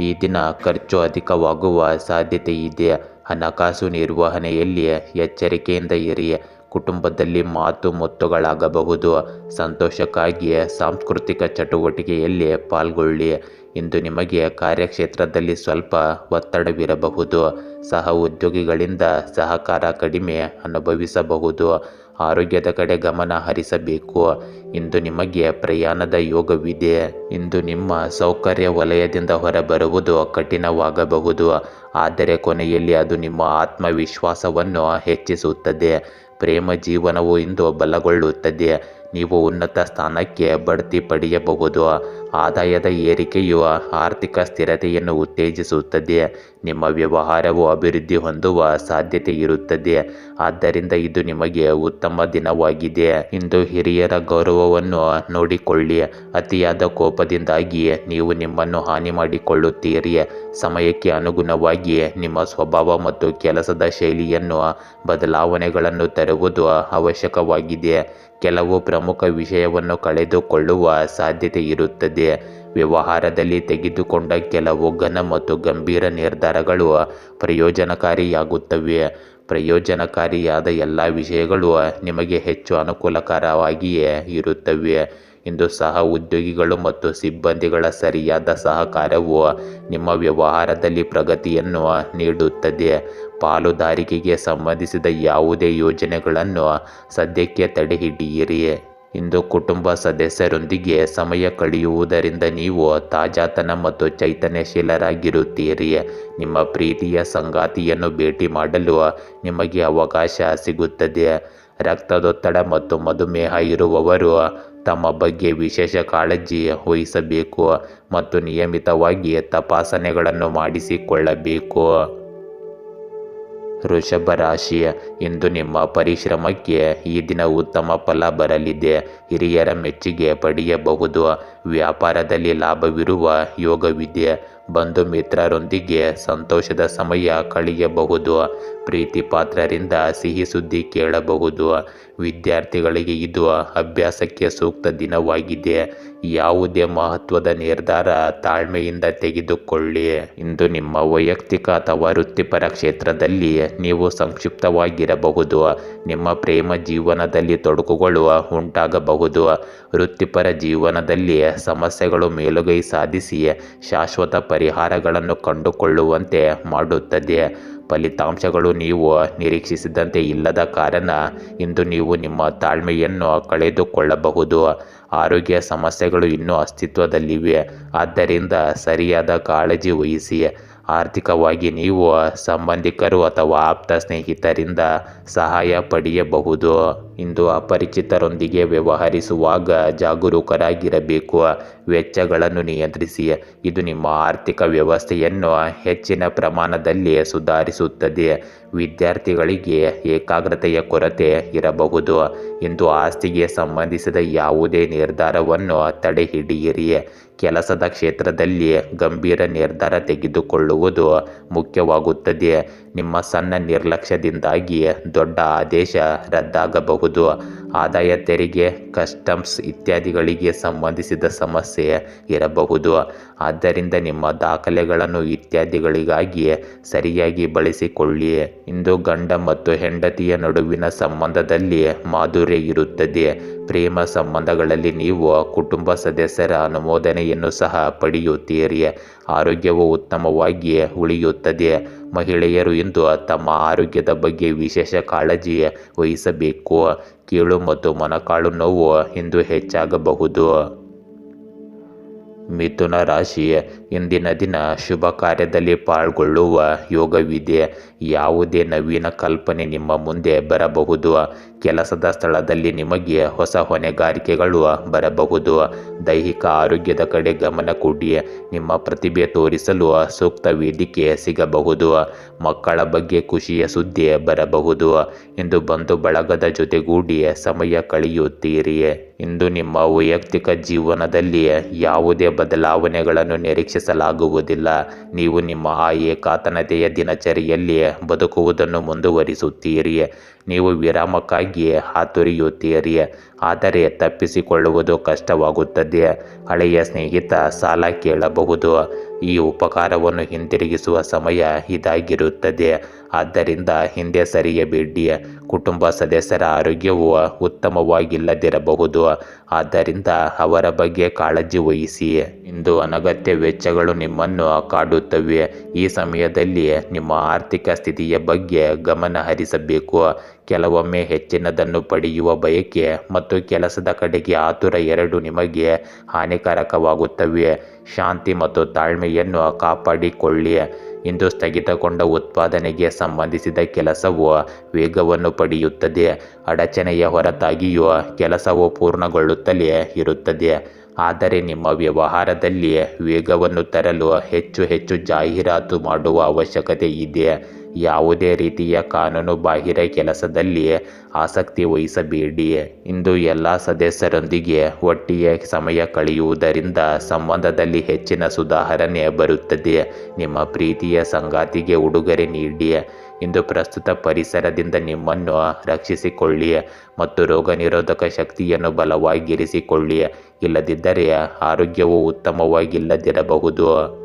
ಈ ದಿನ ಖರ್ಚು ಅಧಿಕವಾಗುವ ಸಾಧ್ಯತೆ ಇದೆ. ಹಣಕಾಸು ನಿರ್ವಹಣೆಯಲ್ಲಿ ಎಚ್ಚರಿಕೆಯಿಂದ ಇರಿ. ಕುಟುಂಬದಲ್ಲಿ ಮಾತು ಮುತ್ತುಗಳಾಗಬಹುದು. ಸಂತೋಷಕ್ಕಾಗಿ ಸಾಂಸ್ಕೃತಿಕ ಚಟುವಟಿಕೆಯಲ್ಲಿ ಪಾಲ್ಗೊಳ್ಳಿ. ಇಂದು ನಿಮಗೆ ಕಾರ್ಯಕ್ಷೇತ್ರದಲ್ಲಿ ಸ್ವಲ್ಪ ಒತ್ತಡವಿರಬಹುದು. ಸಹ ಉದ್ಯೋಗಿಗಳಿಂದ ಸಹಕಾರ ಕಡಿಮೆ ಅನುಭವಿಸಬಹುದು. ಆರೋಗ್ಯದ ಕಡೆ ಗಮನ ಹರಿಸಬೇಕು. ಇಂದು ನಿಮಗೆ ಪ್ರಯಾಣದ ಯೋಗವಿದೆ. ಇಂದು ನಿಮ್ಮ ಸೌಕರ್ಯ ವಲಯದಿಂದ ಹೊರಬರುವುದು ಕಠಿಣವಾಗಬಹುದು. ಆದರೆ ಕೊನೆಯಲ್ಲಿ ಅದು ನಿಮ್ಮ ಆತ್ಮವಿಶ್ವಾಸವನ್ನು ಹೆಚ್ಚಿಸುತ್ತದೆ. ಪ್ರೇಮ ಜೀವನವು ಇಂದು ಬಲಗೊಳ್ಳುತ್ತದೆ. ನೀವು ಉನ್ನತ ಸ್ಥಾನಕ್ಕೆ ಬಡ್ತಿ ಪಡೆಯಬಹುದು. ಆದಾಯದ ಏರಿಕೆಯು ಆರ್ಥಿಕ ಸ್ಥಿರತೆಯನ್ನು ಉತ್ತೇಜಿಸುತ್ತದೆ. ನಿಮ್ಮ ವ್ಯವಹಾರವು ಅಭಿವೃದ್ಧಿ ಹೊಂದುವ ಸಾಧ್ಯತೆ ಇರುತ್ತದೆ. ಆದ್ದರಿಂದ ಇದು ನಿಮಗೆ ಉತ್ತಮ ದಿನವಾಗಿದೆ. ಇಂದು ಹಿರಿಯರ ಗೌರವವನ್ನು ನೋಡಿಕೊಳ್ಳಿ. ಅತಿಯಾದ ಕೋಪದಿಂದಾಗಿ ನೀವು ನಿಮ್ಮನ್ನು ಹಾನಿ ಮಾಡಿಕೊಳ್ಳುತ್ತೀರಿ. ಸಮಯಕ್ಕೆ ಅನುಗುಣವಾಗಿ ನಿಮ್ಮ ಸ್ವಭಾವ ಮತ್ತು ಕೆಲಸದ ಶೈಲಿಯನ್ನು ಬದಲಾವಣೆಗಳನ್ನು ತರುವುದು ಅವಶ್ಯಕವಾಗಿದೆ. ಕೆಲವು ಪ್ರಮುಖ ವಿಷಯವನ್ನು ಕಳೆದುಕೊಳ್ಳುವ ಸಾಧ್ಯತೆ ಇರುತ್ತದೆ. ವ್ಯವಹಾರದಲ್ಲಿ ತೆಗೆದುಕೊಂಡ ಕೆಲವು ಘನ ಮತ್ತು ಗಂಭೀರ ನಿರ್ಧಾರಗಳು ಪ್ರಯೋಜನಕಾರಿಯಾಗುತ್ತವೆ. ಪ್ರಯೋಜನಕಾರಿಯಾದ ಎಲ್ಲ ವಿಷಯಗಳು ನಿಮಗೆ ಹೆಚ್ಚು ಅನುಕೂಲಕರವಾಗಿಯೇ ಇರುತ್ತವೆ. ಇಂದು ಸಹ ಉದ್ಯೋಗಿಗಳು ಮತ್ತು ಸಿಬ್ಬಂದಿಗಳ ಸರಿಯಾದ ಸಹಕಾರವು ನಿಮ್ಮ ವ್ಯವಹಾರದಲ್ಲಿ ಪ್ರಗತಿಯನ್ನು ನೀಡುತ್ತದೆ. ಪಾಲುದಾರಿಕೆಗೆ ಸಂಬಂಧಿಸಿದ ಯಾವುದೇ ಯೋಜನೆಗಳನ್ನು ಸದ್ಯಕ್ಕೆ ತಡೆಹಿಡಿಯಿರಿ. ಇಂದು ಕುಟುಂಬ ಸದಸ್ಯರೊಂದಿಗೆ ಸಮಯ ಕಳೆಯುವುದರಿಂದ ನೀವು ತಾಜಾತನ ಮತ್ತು ಚೈತನ್ಯಶೀಲರಾಗಿರುತ್ತೀರಿ. ನಿಮ್ಮ ಪ್ರೀತಿಯ ಸಂಗಾತಿಯನ್ನು ಭೇಟಿ ಮಾಡಲು ನಿಮಗೆ ಅವಕಾಶ ಸಿಗುತ್ತದೆ. ರಕ್ತದೊತ್ತಡ ಮತ್ತು ಮಧುಮೇಹ ಇರುವವರು ತಮ್ಮ ಬಗ್ಗೆ ವಿಶೇಷ ಕಾಳಜಿ ವಹಿಸಬೇಕು ಮತ್ತು ನಿಯಮಿತವಾಗಿ ತಪಾಸಣೆಗಳನ್ನು ಮಾಡಿಸಿಕೊಳ್ಳಬೇಕು. ವೃಷಭ ರಾಶಿ ಇಂದು ನಿಮ್ಮ ಪರಿಶ್ರಮಕ್ಕೆ ಈ ದಿನ ಉತ್ತಮ ಫಲ ಬರಲಿದೆ. ಹಿರಿಯರ ಮೆಚ್ಚುಗೆ ಪಡೆಯಬಹುದು. ವ್ಯಾಪಾರದಲ್ಲಿ ಲಾಭವಿರುವ ಯೋಗವಿದೆ. ಬಂಧು ಮಿತ್ರರೊಂದಿಗೆ ಸಂತೋಷದ ಸಮಯ ಕಳೆಯಬಹುದು. ಪ್ರೀತಿ ಪಾತ್ರರಿಂದ ಸಿಹಿ ಸುದ್ದಿ ಕೇಳಬಹುದು. ವಿದ್ಯಾರ್ಥಿಗಳಿಗೆ ಇದು ಅಭ್ಯಾಸಕ್ಕೆ ಸೂಕ್ತ ದಿನವಾಗಿದೆ. ಯಾವುದೇ ಮಹತ್ವದ ನಿರ್ಧಾರ ತಾಳ್ಮೆಯಿಂದ ತೆಗೆದುಕೊಳ್ಳಿ. ಇಂದು ನಿಮ್ಮ ವೈಯಕ್ತಿಕ ಅಥವಾ ವೃತ್ತಿಪರ ಕ್ಷೇತ್ರದಲ್ಲಿ ನೀವು ಸಂಕ್ಷಿಪ್ತವಾಗಿರಬಹುದು. ನಿಮ್ಮ ಪ್ರೇಮ ಜೀವನದಲ್ಲಿ ತೊಡಕುಗಳು ಉಂಟಾಗಬಹುದು. ವೃತ್ತಿಪರ ಜೀವನದಲ್ಲಿ ಸಮಸ್ಯೆಗಳು ಮೇಲುಗೈ ಸಾಧಿಸಿ ಶಾಶ್ವತ ಪರಿಹಾರಗಳನ್ನು ಕಂಡುಕೊಳ್ಳುವಂತೆ ಮಾಡುತ್ತದೆ. ಫಲಿತಾಂಶಗಳು ನೀವು ನಿರೀಕ್ಷಿಸಿದಂತೆ ಇಲ್ಲದ ಕಾರಣ ಇಂದು ನೀವು ನಿಮ್ಮ ತಾಳ್ಮೆಯನ್ನು ಕಳೆದುಕೊಳ್ಳಬಹುದು. ಆರೋಗ್ಯ ಸಮಸ್ಯೆಗಳು ಇನ್ನೂ ಅಸ್ತಿತ್ವದಲ್ಲಿವೆ. ಆದ್ದರಿಂದ ಸರಿಯಾದ ಕಾಳಜಿ ವಹಿಸಿ. ಆರ್ಥಿಕವಾಗಿ ನೀವು ಸಂಬಂಧಿಕರು ಅಥವಾ ಆಪ್ತ ಸ್ನೇಹಿತರಿಂದ ಸಹಾಯ ಪಡೆಯಬಹುದು. ಇಂದು ಅಪರಿಚಿತರೊಂದಿಗೆ ವ್ಯವಹರಿಸುವಾಗ ಜಾಗರೂಕರಾಗಿರಬೇಕು. ವೆಚ್ಚಗಳನ್ನು ನಿಯಂತ್ರಿಸಿ. ಇದು ನಿಮ್ಮ ಆರ್ಥಿಕ ವ್ಯವಸ್ಥೆಯನ್ನು ಹೆಚ್ಚಿನ ಪ್ರಮಾಣದಲ್ಲಿ ಸುಧಾರಿಸುತ್ತದೆ. ವಿದ್ಯಾರ್ಥಿಗಳಿಗೆ ಏಕಾಗ್ರತೆಯ ಕೊರತೆ ಇರಬಹುದು. ಇಂದು ಆಸ್ತಿಗೆ ಸಂಬಂಧಿಸಿದ ಯಾವುದೇ ನಿರ್ಧಾರವನ್ನು ತಡೆಹಿಡಿಯಿರಿ. ಕೆಲಸದ ಕ್ಷೇತ್ರದಲ್ಲಿ ಗಂಭೀರ ನಿರ್ಧಾರ ತೆಗೆದುಕೊಳ್ಳುವುದು ಮುಖ್ಯವಾಗುತ್ತದೆ. ನಿಮ್ಮ ಸಣ್ಣ ನಿರ್ಲಕ್ಷ್ಯದಿಂದಾಗಿ ದೊಡ್ಡ ಆದೇಶ ರದ್ದಾಗಬಹುದು. ಆದಾಯ, ತೆರಿಗೆ, ಕಸ್ಟಮ್ಸ್ ಇತ್ಯಾದಿಗಳಿಗೆ ಸಂಬಂಧಿಸಿದ ಸಮಸ್ಯೆ ಇರಬಹುದು. ಆದ್ದರಿಂದ ನಿಮ್ಮ ದಾಖಲೆಗಳನ್ನು ಇತ್ಯಾದಿಗಳಿಗಾಗಿ ಸರಿಯಾಗಿ ಬಳಸಿಕೊಳ್ಳಿ. ಇಂದು ಗಂಡ ಮತ್ತು ಹೆಂಡತಿಯ ನಡುವಿನ ಸಂಬಂಧದಲ್ಲಿ ಮಾಧುರ್ಯ ಇರುತ್ತದೆ. ಪ್ರೇಮ ಸಂಬಂಧಗಳಲ್ಲಿ ನೀವು ಕುಟುಂಬ ಸದಸ್ಯರ ಅನುಮೋದನೆಯನ್ನು ಸಹ ಪಡೆಯುತ್ತೀರಿ. ಆರೋಗ್ಯವು ಉತ್ತಮವಾಗಿ ಉಳಿಯುತ್ತದೆ. ಮಹಿಳೆಯರು ಇಂದು ತಮ್ಮ ಆರೋಗ್ಯದ ಬಗ್ಗೆ ವಿಶೇಷ ಕಾಳಜಿ ವಹಿಸಬೇಕು. ಕೀಳು ಮತ್ತು ಮೊಣಕಾಲು ನೋವು ಇಂದು ಹೆಚ್ಚಾಗಬಹುದು. ಮಿಥುನ ರಾಶಿ, ಇಂದಿನ ದಿನ ಶುಭ ಕಾರ್ಯದಲ್ಲಿ ಪಾಲ್ಗೊಳ್ಳುವ ಯೋಗವಿದೆ. ಯಾವುದೇ ನವೀನ ಕಲ್ಪನೆ ನಿಮ್ಮ ಮುಂದೆ ಬರಬಹುದು. ಕೆಲಸದ ಸ್ಥಳದಲ್ಲಿ ನಿಮಗೆ ಹೊಸ ಹೊಣೆಗಾರಿಕೆಗಳು ಬರಬಹುದು. ದೈಹಿಕ ಆರೋಗ್ಯದ ಕಡೆ ಗಮನ ಕೊಡಿ. ನಿಮ್ಮ ಪ್ರತಿಭೆ ತೋರಿಸಲು ಸೂಕ್ತ ವೇದಿಕೆ ಸಿಗಬಹುದು. ಮಕ್ಕಳ ಬಗ್ಗೆ ಖುಷಿಯ ಸುದ್ದಿ ಬರಬಹುದು. ಇಂದು ಬಂಧು ಬಳಗದ ಜೊತೆಗೂಡಿ ಸಮಯ ಕಳೆಯುತ್ತೀರಿ ಇಂದು ನಿಮ್ಮ ವೈಯಕ್ತಿಕ ಜೀವನದಲ್ಲಿ ಯಾವುದೇ ಬದಲಾವಣೆಗಳನ್ನು ನಿರೀಕ್ಷಿಸಲಾಗುವುದಿಲ್ಲ. ನೀವು ನಿಮ್ಮ ಆ ಏಕಾತನತೆಯ ದಿನಚರಿಯಲ್ಲಿ ಬದುಕುವುದನ್ನು ಮುಂದುವರಿಸುತ್ತೀರಿ ನೀವು ವಿರಾಮಕ್ಕಾಗಿ ಹಾತೊರೆಯುತ್ತೀರಿ ಆದರೆ ತಪ್ಪಿಸಿಕೊಳ್ಳುವುದು ಕಷ್ಟವಾಗುತ್ತದೆ. ಹಳೆಯ ಸ್ನೇಹಿತ ಸಾಲ ಕೇಳಬಹುದು. ಈ ಉಪಕಾರವನ್ನು ಹಿಂದಿರುಗಿಸುವ ಸಮಯ ಇದಾಗಿರುತ್ತದೆ. ಆದ್ದರಿಂದ ಹಿಂದೆ ಸರಿಯಬೇಡಿ ಕುಟುಂಬ ಸದಸ್ಯರ ಆರೋಗ್ಯವು ಉತ್ತಮವಾಗಿಲ್ಲದಿರಬಹುದು. ಆದ್ದರಿಂದ ಅವರ ಬಗ್ಗೆ ಕಾಳಜಿ ವಹಿಸಿ. ಇಂದು ಅನಗತ್ಯ ವೆಚ್ಚಗಳು ನಿಮ್ಮನ್ನು ಕಾಡುತ್ತವೆ. ಈ ಸಮಯದಲ್ಲಿ ನಿಮ್ಮ ಆರ್ಥಿಕ ಸ್ಥಿತಿಯ ಬಗ್ಗೆ ಗಮನ ಹರಿಸಬೇಕು. ಕೆಲವೊಮ್ಮೆ ಹೆಚ್ಚಿನದನ್ನು ಪಡೆಯುವ ಬಯಕೆ ಮತ್ತು ಕೆಲಸದ ಕಡೆಗೆ ಆತುರ ಎರಡು ನಿಮಗೆ ಹಾನಿಕಾರಕವಾಗುತ್ತವೆ. ಶಾಂತಿ ಮತ್ತು ತಾಳ್ಮೆಯನ್ನು ಕಾಪಾಡಿಕೊಳ್ಳಿ. ಇಂದು ಸ್ಥಗಿತಗೊಂಡ ಉತ್ಪಾದನೆಗೆ ಸಂಬಂಧಿಸಿದ ಕೆಲಸವು ವೇಗವನ್ನು ಪಡೆಯುತ್ತದೆ. ಅಡಚಣೆಯ ಹೊರತಾಗಿಯೂ ಕೆಲಸವು ಪೂರ್ಣಗೊಳ್ಳುತ್ತಲೇ ಇರುತ್ತದೆ. ಆದರೆ ನಿಮ್ಮ ವ್ಯವಹಾರದಲ್ಲಿ ವೇಗವನ್ನು ತರಲು ಹೆಚ್ಚು ಹೆಚ್ಚು ಜಾಹೀರಾತು ಮಾಡುವ ಅವಶ್ಯಕತೆ ಇದೆ. ಯಾವುದೇ ರೀತಿಯ ಕಾನೂನು ಬಾಹಿರ ಕೆಲಸದಲ್ಲಿ ಆಸಕ್ತಿ ವಹಿಸಬೇಡಿ. ಇಂದು ಎಲ್ಲ ಸದಸ್ಯರೊಂದಿಗೆ ಒಟ್ಟಿಗೆ ಸಮಯ ಕಳೆಯುವುದರಿಂದ ಸಂಬಂಧದಲ್ಲಿ ಹೆಚ್ಚಿನ ಸುಧಾರಣೆ ಬರುತ್ತದೆ. ನಿಮ್ಮ ಪ್ರೀತಿಯ ಸಂಗಾತಿಗೆ ಉಡುಗೊರೆ ನೀಡಿ. ಇಂದು ಪ್ರಸ್ತುತ ಪರಿಸರದಿಂದ ನಿಮ್ಮನ್ನು ರಕ್ಷಿಸಿಕೊಳ್ಳಿ ಮತ್ತು ರೋಗ ನಿರೋಧಕ ಶಕ್ತಿಯನ್ನು ಬಲವಾಗಿರಿಸಿಕೊಳ್ಳಿ. ಇಲ್ಲದಿದ್ದರೆ ಆರೋಗ್ಯವು ಉತ್ತಮವಾಗಿಲ್ಲದಿರಬಹುದು.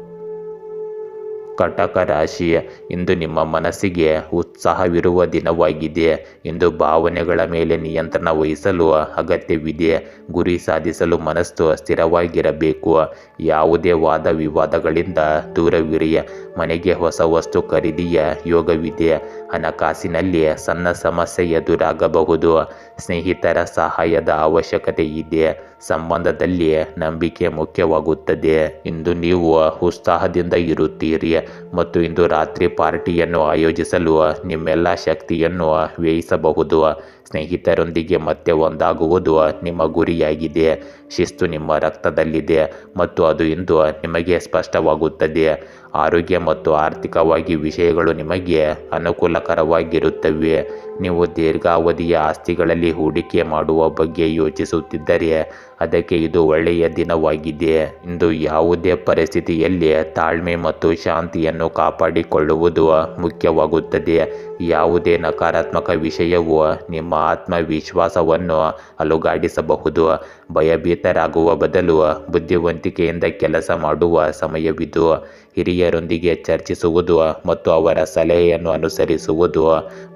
ಕಟಕ ರಾಶಿ ಇಂದು ನಿಮ್ಮ ಮನಸ್ಸಿಗೆ ಉತ್ಸಾಹವಿರುವ ದಿನವಾಗಿದೆ. ಇಂದು ಭಾವನೆಗಳ ಮೇಲೆ ನಿಯಂತ್ರಣ ವಹಿಸಲು ಅಗತ್ಯವಿದೆ. ಗುರಿ ಸಾಧಿಸಲು ಮನಸ್ಸು ಸ್ಥಿರವಾಗಿರಬೇಕು ಯಾವುದೇ ವಾದ ವಿವಾದಗಳಿಂದ ದೂರವಿರಿ. ಮನೆಗೆ ಹೊಸ ವಸ್ತು ಖರೀದಿಯ ಯೋಗವಿದೆ. ಹಣಕಾಸಿನಲ್ಲಿ ಸಣ್ಣ ಸಮಸ್ಯೆ ಎದುರಾಗಬಹುದು. ಸ್ನೇಹಿತರ ಸಹಾಯದ ಅವಶ್ಯಕತೆ ಇದೆ. ಸಂಬಂಧದಲ್ಲಿ ನಂಬಿಕೆ ಮುಖ್ಯವಾಗುತ್ತದೆ. ಇಂದು ನೀವು ಉತ್ಸಾಹದಿಂದ ಇರುತ್ತೀರಿ ಮತ್ತು ಇಂದು ರಾತ್ರಿ ಪಾರ್ಟಿಯನ್ನು ಆಯೋಜಿಸಲು ನಿಮ್ಮೆಲ್ಲ ಶಕ್ತಿಯನ್ನು ವ್ಯಯಿಸಬಹುದು. ಸ್ನೇಹಿತರೊಂದಿಗೆ ಮತ್ತೆ ಒಂದಾಗುವುದು ನಿಮ್ಮ ಗುರಿಯಾಗಿದೆ, ಶಿಸ್ತು ನಿಮ್ಮ ರಕ್ತದಲ್ಲಿದೆ ಮತ್ತು ಅದು ಇಂದು ನಿಮಗೆ ಸ್ಪಷ್ಟವಾಗುತ್ತದೆ. ಆರೋಗ್ಯ ಮತ್ತು ಆರ್ಥಿಕವಾಗಿ ವಿಷಯಗಳು ನಿಮಗೆ ಅನುಕೂಲಕರವಾಗಿರುತ್ತವೆ. ನೀವು ದೀರ್ಘಾವಧಿಯ ಆಸ್ತಿಗಳಲ್ಲಿ ಹೂಡಿಕೆ ಮಾಡುವ ಬಗ್ಗೆ ಯೋಚಿಸುತ್ತಿದ್ದರೆ ಅದಕ್ಕೆ ಇದು ಒಳ್ಳೆಯ ದಿನವಾಗಿದೆ. ಇಂದು ಯಾವುದೇ ಪರಿಸ್ಥಿತಿಯಲ್ಲಿ ತಾಳ್ಮೆ ಮತ್ತು ಶಾಂತಿಯನ್ನು ಕಾಪಾಡಿಕೊಳ್ಳುವುದು ಮುಖ್ಯವಾಗುತ್ತದೆ. ಯಾವುದೇ ನಕಾರಾತ್ಮಕ ವಿಷಯವು ನಿಮ್ಮ ಆತ್ಮವಿಶ್ವಾಸವನ್ನು ಅಲುಗಾಡಿಸಬಹುದು. ಭಯಭೀತರಾಗುವ ಬದಲು ಬುದ್ಧಿವಂತಿಕೆಯಿಂದ ಕೆಲಸ ಮಾಡುವ ಸಮಯವಿದು. ಹಿರಿಯರೊಂದಿಗೆ ಚರ್ಚಿಸುವುದು ಮತ್ತು ಅವರ ಸಲಹೆಯನ್ನು ಅನುಸರಿಸುವುದು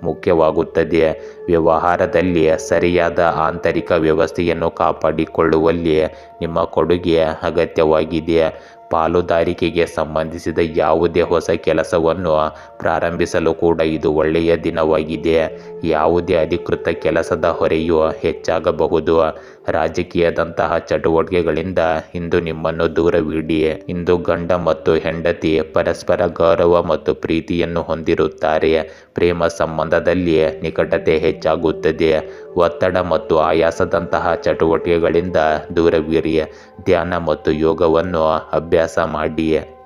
ಮುಖ್ಯವಾಗುತ್ತದೆ ವ್ಯವಹಾರದಲ್ಲಿ ಸರಿಯಾದ ಆಂತರಿಕ ವ್ಯವಸ್ಥೆಯನ್ನು ಕಾಪಾಡಿಕೊಳ್ಳುವಲ್ಲಿ ನಿಮ್ಮ ಕೊಡುಗೆ ಅಗತ್ಯವಾಗಿದೆ ಪಾಲುದಾರಿಕೆಗೆ ಸಂಬಂಧಿಸಿದ ಯಾವುದೇ ಹೊಸ ಕೆಲಸವನ್ನು ಪ್ರಾರಂಭಿಸಲು ಕೂಡ ಇದು ಒಳ್ಳೆಯ ದಿನವಾಗಿದೆ ಯಾವುದೇ ಅಧಿಕೃತ ಕೆಲಸದ ಹೊರೆಯು ಹೆಚ್ಚಾಗಬಹುದು ರಾಜಕೀಯದಂತಹ ಚಟುವಟಿಕೆಗಳಿಂದ ಇಂದು ನಿಮ್ಮನ್ನು ದೂರವಿಡಿ ಇಂದು ಗಂಡ ಮತ್ತು ಹೆಂಡತಿ ಪರಸ್ಪರ ಗೌರವ ಮತ್ತು ಪ್ರೀತಿಯನ್ನು ಹೊಂದಿರುತ್ತಾರೆ. ಪ್ರೇಮ ಸಂಬಂಧದಲ್ಲಿ ನಿಕಟತೆ ಹೆಚ್ಚಾಗುತ್ತದೆ. ಒತ್ತಡ ಮತ್ತು ಆಯಾಸದಂತಹ ಚಟುವಟಿಕೆಗಳಿಂದ ದೂರವಿರಿ ಧ್ಯಾನ ಮತ್ತು ಯೋಗವನ್ನು ಅಭ್ಯಾಸ ಮಾಡಿ